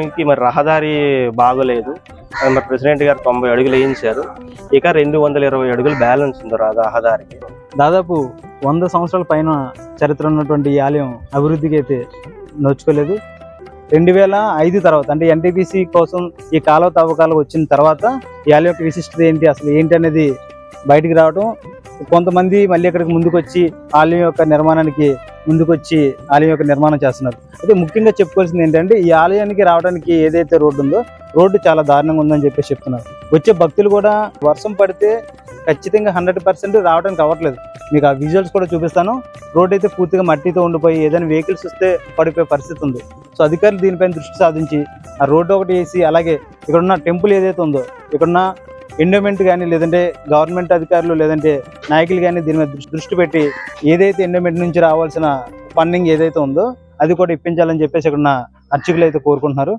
టైంకి మరి రహదారి బాగోలేదు. మరి ప్రెసిడెంట్ గారు తొంభై అడుగులు వేయించారు. ఇక రెండు వందల ఇరవై అడుగులు బ్యాలెన్స్ ఉంది రహదారికి. దాదాపు వంద సంవత్సరాల పైన చరిత్ర ఉన్నటువంటి ఈ ఆలయం అభివృద్ధికి అయితే నోచుకోలేదు రెండు వేల ఐదు తర్వాత అంటే ఎన్టీపీసీ కోసం ఈ కాలువ తవ్వకాలు వచ్చిన తర్వాత ఈ ఆలయం యొక్క విశిష్టత ఏంటి అసలు ఏంటి అనేది బయటికి రావడం కొంతమంది మళ్ళీ ఇక్కడికి ముందుకు వచ్చి ఆలయం యొక్క నిర్మాణానికి ముందుకొచ్చి ఆలయం యొక్క నిర్మాణం చేస్తున్నారు. అయితే ముఖ్యంగా చెప్పుకోవాల్సింది ఏంటంటే ఈ ఆలయానికి రావడానికి ఏదైతే రోడ్డు ఉందో రోడ్డు చాలా దారుణంగా ఉందని చెప్పేసి చెప్తున్నారు. వచ్చే భక్తులు కూడా వర్షం పడితే ఖచ్చితంగా హండ్రెడ్ పర్సెంట్ రావడానికి అవ్వట్లేదు. మీకు ఆ విజువల్స్ కూడా చూపిస్తాను. రోడ్ అయితే పూర్తిగా మట్టితో ఉండిపోయి ఏదైనా వెహికల్స్ వస్తే పడిపోయే పరిస్థితి ఉంది. సో అధికారులు దీనిపైన దృష్టి సాధించి ఆ రోడ్డు ఒకటి వేసి అలాగే ఇక్కడున్న టెంపుల్ ఏదైతే ఉందో ఇక్కడున్న ఎండోమెంట్ కానీ లేదంటే గవర్నమెంట్ అధికారులు లేదంటే నాయకులు కానీ దీని మీద దృష్టి- పెట్టి ఏదైతే ఎండోమెంట్ నుంచి రావాల్సిన ఫండింగ్ ఏదైతే ఉందో అది కూడా ఇప్పించాలని చెప్పేసి ఇక్కడ అర్చకులు అయితే కోరుకుంటున్నారు.